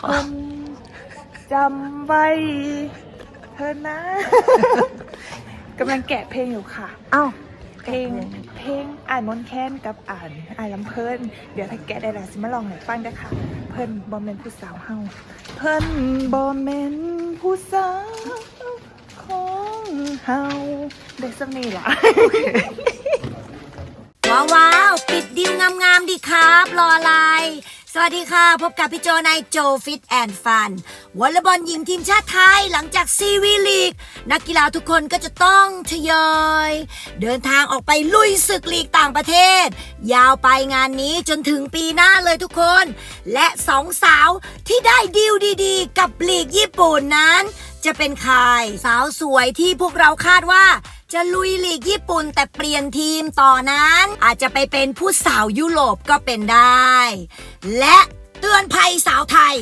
ขอเพิ่นจำไว้เธอนะกำลังแกะเพลงอยู่ค่ะเอ้าเพลง เพลงอ่านมนต์แค้นกับอ่านอ่านลำเพลิน เดี๋ยวถ้าแกะได้แล้วสิมาลองให้ฟังเด้อค่ะ เพิ่นบอมเมนผู้สาวเฮา เพิ่นบอมเมนผู้สาวของเฮาได้สักนี่ล่ะว้าวว้าว ปิดดิวงามๆดีครับ รออะไร สวัสดีค่ะ พบกับพี่โจในโจฟิตแอนด์ฟันวอลเลย์บอลหญิงทีมชาติไทยหลังจากซีวีลีก นักกีฬาทุกคนก็จะต้องทยอย เดินทางออกไปลุยศึกลีกต่างประเทศ ยาวไปงานนี้จนถึงปีหน้าเลยทุกคน และสองสาวที่ได้ดีลดีๆ กับลีกญี่ปุ่นนั้น จะเป็นใครสาวสวยที่พวกเราคาดว่า จะลุยลีกญี่ปุ่นแต่เปลี่ยนทีมต่อนั้น อาจจะไปเป็นผู้สาวยุโรปก็เป็นได้ และเตือนภัยสาวไทย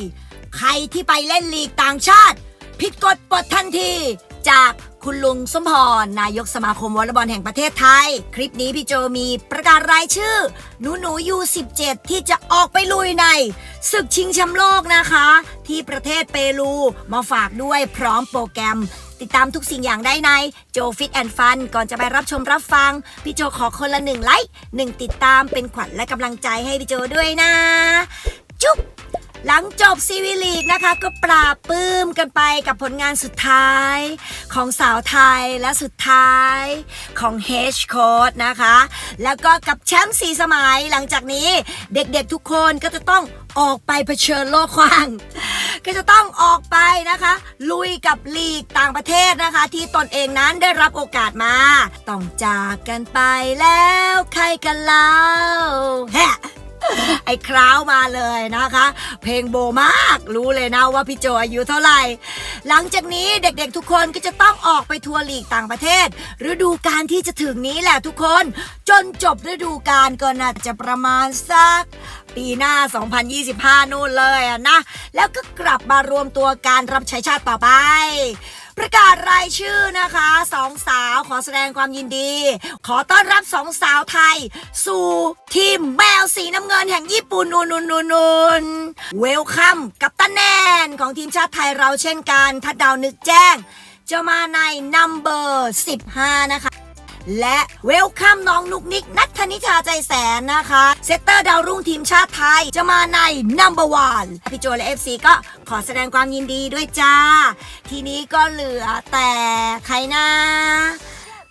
ใครที่ไปเล่นลีกต่างชาติ ผิดกฎปลดทันที จากคุณลุงสมพร นายกสมาคมวอลเลย์บอลแห่งประเทศไทย คลิปนี้พี่โจมีประกาศรายชื่อ หนูหนูยู17 ที่จะออกไปลุยในศึกชิงแชมป์โลกนะคะ ที่ประเทศเปรูมาฝากด้วยพร้อมโปรแกรม ติดตามทุกสิ่งอย่างได้ในโจฟิตแอนด์ฟันก่อนจะไปรับชมรับฟัง พี่โจขอคนละหนึ่งไลค์หนึ่งติดตามเป็นขวัญและกำลังใจให้พี่โจด้วยนะ จุ๊บหลังจบซีวีลีกนะคะ ก็ปราบปลื้มกันไปกับผลงานสุดท้าย ของสาวไทยและสุดท้ายของเฮชโค้ดนะคะ แล้วก็กับแชมป์สีสมัยหลังจากนี้เด็กๆทุกคนก็จะต้องออกไปเผชิญโลกกว้าง ก็จะต้องออกไปนะคะ ลุยกับลีกต่างประเทศนะคะ ที่ตนเองนั้นได้รับโอกาสมา ต้องจากกันไปแล้ว ใครกันเล่าแฮะ ไอ้คราวมาเลยนะคะ เพลงโบมากรู้เลยนะว่าพี่โจอายุเท่าไหร่ หลังจากนี้เด็กๆทุกคนก็จะต้องออกไปทัวร์ลีกต่างประเทศฤดูกาลที่จะถึงนี้แหละทุกคน จนจบฤดูกาลก็น่าจะประมาณสักปีหน้า 2025 นู่นเลยนะ แล้วก็กลับมารวมตัวการรับใช้ชาติต่อไป ประกาศรายชื่อนะคะสองสาวขอแสดงความยินดี ขอต้อนรับสองสาวไทย สู่ทีมแมวสีน้ำเงินแห่งญี่ปุ่นนูนนูนนูนนูนเวลคัมกับตันแนนของทีมชาติไทยเราเช่นกันทัดดาวนึกแจ้ง จะมาในนัมเบอร์ 15 นะคะ และเวลคัมน้องนุกนิกนัทธนิชาใจแสนนะคะ เซตเตอร์ดาวรุ่งทีมชาติไทยจะมาในนัมเบอร์วันพี่โจและ FC ก็ขอแสดงความยินดีด้วยจ้า ทีนี้ก็เหลือแต่ใครนะ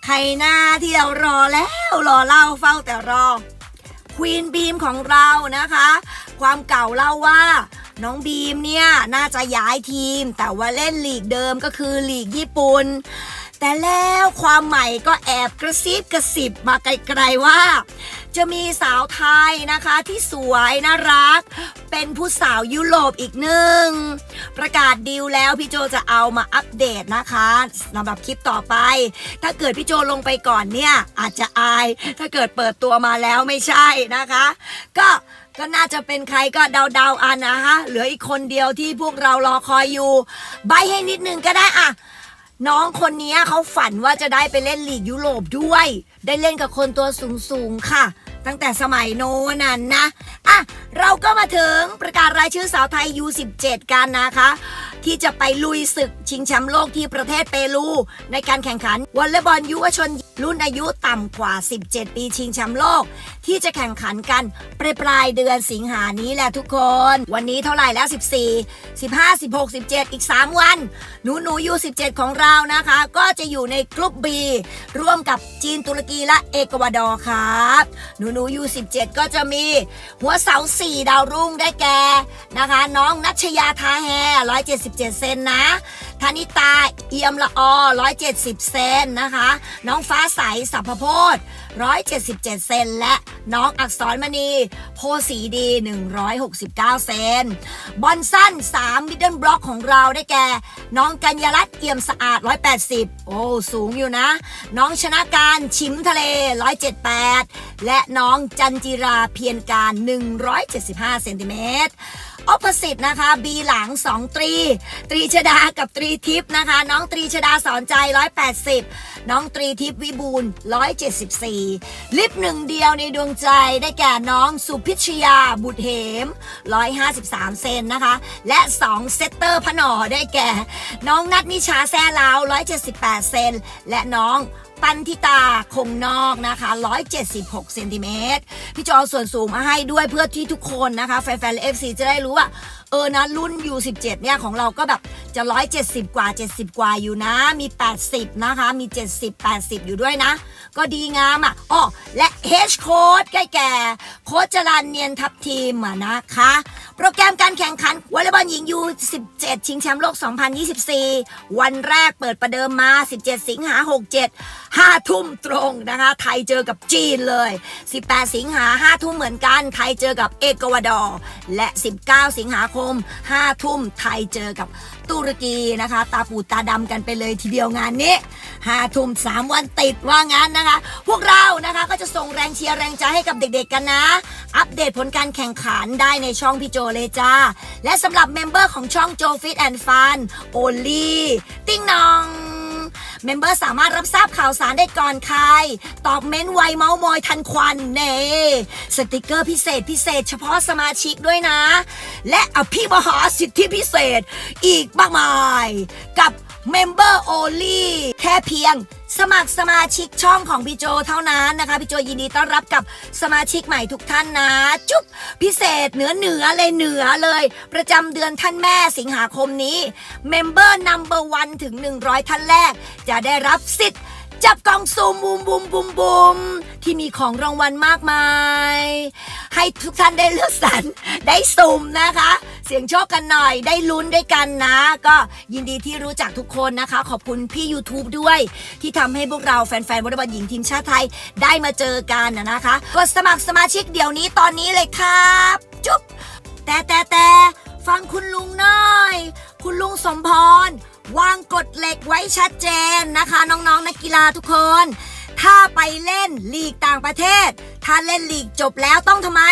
ใครหนะที่เรารอแล้วรอเล่าเฝ้าแต่รอควีนบีมของเรานะคะ ความเก่าเล่าว่าน้องบีมเนี่ยน่าจะย้ายทีม แต่ว่าเล่นลีกเดิมก็คือลีกญี่ปุ่น แต่แล้วความใหม่ก็แอบกระซิบกระสิบมาไกลๆว่า จะมีสาวไทยนะคะที่สวยน่ารัก เป็นผู้สาวยุโรปอีกหนึ่ง ประกาศดีลแล้วพี่โจจะเอามาอัปเดตนะคะสำหรับคลิปต่อไป ถ้าเกิดพี่โจลงไปก่อนเนี่ย อาจจะอาย ถ้าเกิดเปิดตัวมาแล้วไม่ใช่นะคะ ก็ก็น่าจะเป็นใครก็เดาๆอันนะคะเหลืออีกคนเดียวที่พวกเรารอคอยอยู่ ใบให้นิดนึงก็ได้อะ น้องคนนี้เขาฝันว่าจะได้ไปเล่นลีกยุโรปด้วย ได้เล่นกับคนตัวสูงๆค่ะ ตั้งแต่สมัยโน้นน่นนะ อะ เราก็มาถึงประกาศรายชื่อสาวไทย U17 กันนะคะ ที่จะไปลุยศึกชิงแชมป์โลกที่ประเทศเปรู ในการแข่งขันวอลเลย์บอลยุวชนรุ่นอายุต่ำกว่า 17 ปีชิงแชมป์โลก ที่จะแข่งขันกันปลายปลายเดือนสิงหานี้แหละทุกคน วันนี้เท่าไหร่แล้ว 14 15 16 17 อีก 3 วัน หนูหนูยู17 ของเรานะคะ ก็จะอยู่ในกลุ่ม B ร่วมกับจีนตุรกีและเอกวาดอร์ครับ หนูหนูยู17 ก็จะมีหัวเสา 4 ดาวรุ่งได้แก่นะคะ น้องนัชยาทาแฮ170 177เซนนะธนิตาเอียมละอ170 เซนนะคะ น้องฟ้าใสสัพพโพธ177 เซนและน้องอักษรมณี โพสีดี 169 เซนบอลสั้น 3 มิดเดิลบล็อกของเราได้แก่ น้องกัญญารัตน์เอี่ยมสะอาด 180 โอ้ สูงอยู่นะ น้องชนะการชิมทะเล 178 และน้องจันจิราเพียรการ 175 เซนติเมตรอ p ป o s i t นะคะ B หลัง 2 ตรีตรีชดากับตรีทิพย์นะคะ น้องตรีชดาสอนใจ 180 น้องตรีทิพย์วิบูลย์174 ลิฟหนึ่งเดียวในดวงใจได้แก่น้องสุพิชยาบุตรเหม 153 เซนนะคะ และ 2 เซตเตอร์พนอได้แก่ น้องนัทนิชาแซ่ลาว 178 เซน และน้องปันทิตาคงนอกนะคะ 176 เซนติเมตร พี่จอส่วนสูงมาให้ด้วยเพื่อที่ทุกคนนะคะ แฟนๆเอฟซีจะได้รู้ว่า เออนะรุ่น U17 เนี่ยของเราก็แบบจะ 170 กว่า 70 กว่าอยู่นะ มี 80 นะคะ มี 70 80 อยู่ด้วยนะ ก็ดีงามอะอ้อและ H Code ใกล้แก่โค้ชจรันเนียนทัพทีมอะนะคะ โปรแกรมการแข่งขันวอลเลย์บอลหญิง U17 ชิงแชมป์โลก 2024 วันแรกเปิดประเดิมมา 17 สิงหา 67 5 ทุ่มตรงนะคะ ไทยเจอกับจีนเลย 18 สิงหา 5 ทุ่มเหมือนกัน ไทยเจอกับเอกวาดอร์ และ 19 สิงหาคม5ทุ่มไทยเจอกับตุรกีนะคะ ตาปูตาดำกันไปเลยทีเดียวงานนี้5ทุ่ม3วันติดว่างั้นนะคะ พวกเรานะคะก็จะส่งแรงเชียร์แรงใจให้กับเด็กๆกันนะ อัปเดตผลการแข่งขันได้ในช่องพี่โจเลยจ้า และสำหรับเมมเบอร์ของช่องโจฟิตแอนด์ฟันโอลี่ ติ้งนอง เมมเบอร์สามารถรับทราบข่าวสารได้ก่อนใคร ตอบเม้นต์ไวเมาส์มอยทันควันเน่สติกเกอร์พิเศษพิเศษเฉพาะสมาชิกด้วยนะ และอภิมหาสิทธิพิเศษอีกมากมายกับ เมมเบอร์โอลี่แค่เพียง สมัครสมาชิกช่องของพี่โจเท่านั้นนะคะ พี่โจยินดีต้อนรับกับสมาชิกใหม่ทุกท่านนะ จุ๊บพิเศษเหนือเหนือเลยเหนือเลย ประจำเดือนท่านแม่สิงหาคมนี้เมมเบอร์นัมเบอร์วันถึง 100 ท่านแรก จะได้รับสิทธิ์จับกล่องซูมบูมบูมบูมบูมที่มีของรางวัลมากมาย ให้ทุกท่านได้เลือกสรรได้สุ่มนะคะ เสียงโชคกันหน่อยได้ลุ้นด้วยกันนะ ก็ยินดีที่รู้จักทุกคนนะคะ ขอบคุณพี่ YouTube ด้วย ที่ทำให้พวกเราแฟนๆวอลเลย์บอลหญิงทีมชาติไทยได้มาเจอกันนะคะกดสมัครสมาชิกเดี๋ยวนี้ตอนนี้เลยครับ จุ๊บแต่แต่แต่ฟังคุณลุงหน่อย คุณลุงสมพรวางกฎเหล็กไว้ชัดเจนนะคะ น้องๆนนักกีฬาทุกคน ถ้าไปเล่นลีกต่างประเทศ ถ้าเล่นลีกจบแล้วต้องทำไม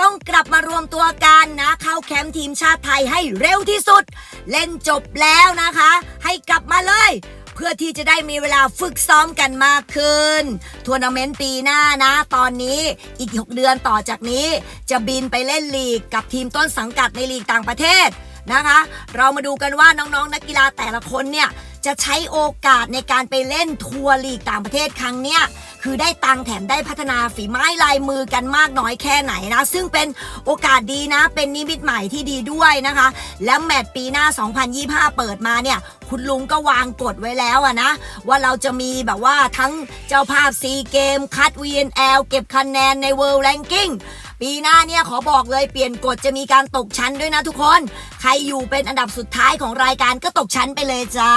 ต้องกลับมารวมตัวกันนะ เข้าแคมป์ทีมชาติไทยให้เร็วที่สุด เล่นจบแล้วนะคะ ให้กลับมาเลย เพื่อที่จะได้มีเวลาฝึกซ้อมกันมากขึ้นทัวร์นาเมนต์ปีหน้านะ ตอนนี้อีก 6 เดือนต่อจากนี้ จะบินไปเล่นลีกกับทีมต้นสังกัดในลีกต่างประเทศนะคะ เรามาดูกันว่าน้องๆนักกีฬาแต่ละคนเนี่ย จะใช้โอกาสในการไปเล่นทัวร์ลีกต่างประเทศครั้งเนี้ยคือได้ตังแถมได้พัฒนาฝีไม้ลายมือกันมากน้อยแค่ไหนนะ ซึ่งเป็นโอกาสดีนะ เป็นนิมิตใหม่ที่ดีด้วยนะคะ และแมตช์ปีหน้า 2025 เปิดมาเนี่ย คุณลุงก็วางกฎไว้แล้วอะนะ ว่าเราจะมีแบบว่าทั้งเจ้าภาพซีเกมคัด VNL เก็บคะแนนใน World Ranking ปีหน้าเนี่ยขอบอกเลยเปลี่ยนกฎจะมีการตกชั้นด้วยนะทุกคน ใครอยู่เป็นอันดับสุดท้ายของรายการก็ตกชั้นไปเลยจ้า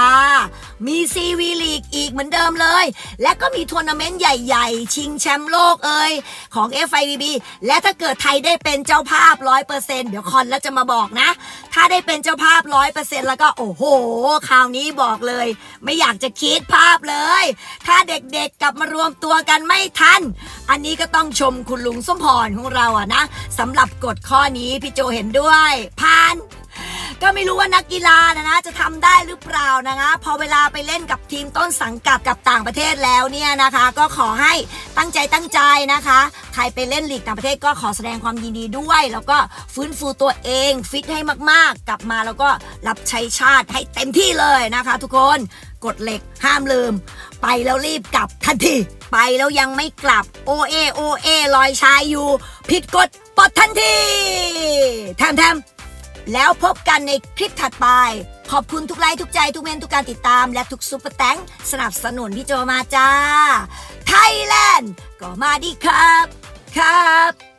มีซีวีลีกอีกเหมือนเดิมเลย และก็มีทัวร์นาเมนต์ใหญ่ๆ ชิงแชมป์โลกเอ่ยของ FIVB และถ้าเกิดไทยได้เป็นเจ้าภาพ 100%เดี๋ยวคอนแล้วจะมาบอกนะ ถ้าได้เป็นเจ้าภาพ 100%แล้วก็โอ้โห คราวนี้บอกเลย ไม่อยากจะคิดภาพเลย ถ้าเด็กๆกลับมารวมตัวกันไม่ทัน อันนี้ก็ต้องชมคุณลุงสมพรของเราอะนะสำหรับกฎข้อนี้พี่โจเห็นด้วยผ่านก็ไม่รู้ว่านักกีฬานะนะจะทำได้หรือเปล่านะคะพอเวลาไปเล่นกับทีมต้นสังกัดกับต่างประเทศแล้วเนี่ยนะคะ ก็ขอให้ตั้งใจตั้งใจนะคะ ใครไปเล่นลีกต่างประเทศก็ขอแสดงความยินดีด้วย แล้วก็ฟื้นฟูตัวเองฟิตให้มากๆ กลับมาแล้วก็รับใช้ชาติให้เต็มที่เลยนะคะ ทุกคนกฎเหล็กห้ามลืม ไปแล้วรีบกลับทันที ไปแล้วยังไม่กลับโอเอโอเอลอยชายอยู่ ผิดกฎปลดทันทีแถมแถมแล้วพบกันในคลิปถัดไป ขอบคุณทุกไลค์ทุกใจ ทุกเมนทุกการติดตามและทุกซุปเปอร์แตงสนับสนุนพี่โจมาจ้าไทยแลนด์ก็มาดีครับ ครับ